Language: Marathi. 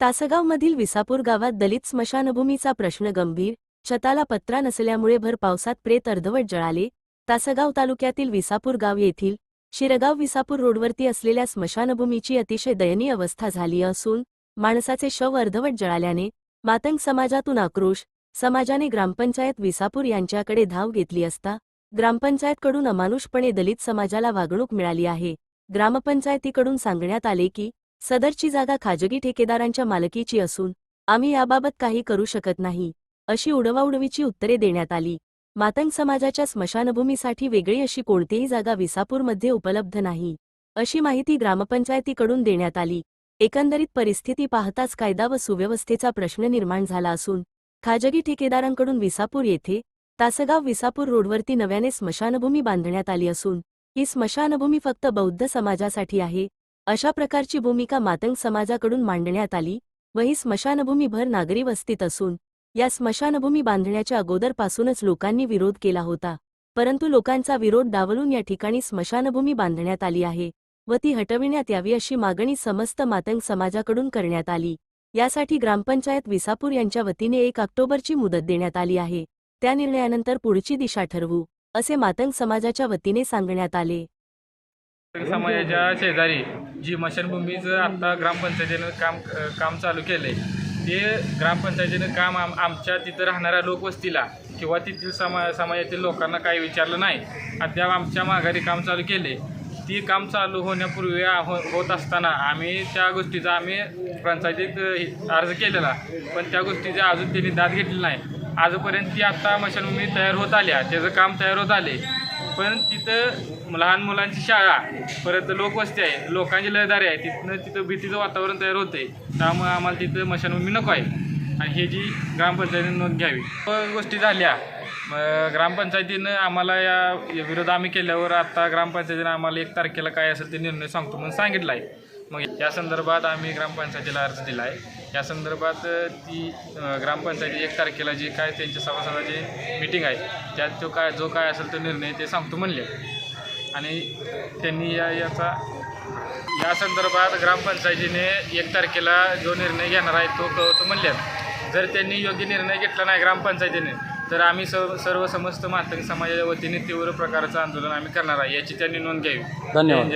तासगावमधील विसापूर गावात दलित स्मशानभूमीचा प्रश्न गंभीर छताला पत्रा नसल्यामुळे भर पावसात प्रेत अर्धवट जळाले. तासगाव तालुक्यातील विसापूर गाव येथील शिरगाव विसापूर रोडवरती असलेल्या स्मशानभूमीची अतिशय दयनीय अवस्था झाली असून माणसाचे शव अर्धवट जळाल्याने मातंग समाजातून आक्रोश समाजाने ग्रामपंचायत विसापूर यांच्याकडे धाव घेतली असता ग्रामपंचायतकडून अमानुषपणे दलित समाजाला वागणूक मिळाली आहे. ग्रामपंचायतीकडून सांगण्यात आले की सदरची जागा खाजगी ठेकेदारांच्या मालकीची असून आम्ही याबाबत काही करू शकत नाही अशी उडवाउडवीची उत्तरे देण्यात आली. मातंग समाजाच्या स्मशानभूमीसाठी वेगळी अशी कोणतीही जागा विसापूरमध्ये उपलब्ध नाही अशी माहिती ग्रामपंचायतीकडून देण्यात आली. एकंदरीत परिस्थिती पाहताच कायदा व सुव्यवस्थेचा प्रश्न निर्माण झाला असून खाजगी ठेकेदारांकडून विसापूर येथे तासगाव विसापूर रोडवरती नव्याने स्मशानभूमी बांधण्यात आली असून ही स्मशानभूमी फक्त बौद्ध समाजासाठी आहे अशा प्रकारची भूमिका मातंग समाजाकडून मांडण्यात आली व ही स्मशानभूमीभर नागरी वस्तीत असून या स्मशानभूमी बांधण्याच्या अगोदरपासूनच लोकांनी विरोध केला होता. परंतु लोकांचा विरोध डावलून या ठिकाणी स्मशानभूमी बांधण्यात आली आहे व ती हटविण्यात यावी अशी मागणी समस्त मातंग समाजाकडून करण्यात आली. यासाठी ग्रामपंचायत विसापूर यांच्या वतीने एक ऑक्टोबरची मुदत देण्यात आली आहे. त्या निर्णयानंतर पुढची दिशा ठरवू असे मातंग समाजाच्या वतीने सांगण्यात आले. समाजाच्या शेजारी जी मशानभूमीचं आत्ता ग्रामपंचायतीनं काम काम चालू केलं आहे ते ग्रामपंचायतीनं काम आम आमच्या तिथं राहणाऱ्या लोकवस्तीला किंवा तिथील समा समाजातील लोकांना काही विचारलं नाही अद्याप आमच्या माघारी काम चालू केले ती काम चालू होण्यापूर्वी हो होत असताना आम्ही त्या गोष्टीचा आम्ही पंचायतीत अर्ज केलेला पण त्या गोष्टीची अजून त्यांनी दाद घेतली नाही. आजपर्यंत ती आत्ता मशानभूमी तयार होत आल्या त्याचं काम तयार होत आले पण तिथं लहान मुलांची शाळा परत लोकवस्ती आहे लोकांची लयदारी आहे. तिथनं तिथं भीतीचं वातावरण तयार होते त्यामुळे आम्हाला तिथं मशानभूमी नको आहे. आणि हे जी ग्रामपंचायतीने नोंद घ्यावी. हो, गोष्टी झाल्या. मग ग्रामपंचायतीनं आम्हाला या या विरोध आम्ही केल्यावर आता ग्रामपंचायतीनं आम्हाला एक तारखेला काय असेल ते निर्णय सांगतो म्हणून सांगितलं आहे मग या संदर्भात आम्ही ग्रामपंचायतीला अर्ज दिला आहे या संदर्भात ती ग्रामपंचायती एक तारखेला जी काय त्यांच्या सभासदाची मिटिंग आहे त्यात तो काय जो काय असेल तो निर्णय ते सांगतो म्हणले. आणि त्यांनी या याचा या संदर्भात ग्रामपंचायतीने एक तारखेला जो निर्णय घेणार आहे तो कळवतो म्हणल्यात जर त्यांनी योग्य निर्णय घेतला नाही ग्रामपंचायतीने तर आम्ही सर्व सर्व समस्त मातंग समाजाच्या वतीने तीव्र प्रकारचं आंदोलन आम्ही करणार आहे याची त्यांनी नोंद घ्यावी. धन्यवाद.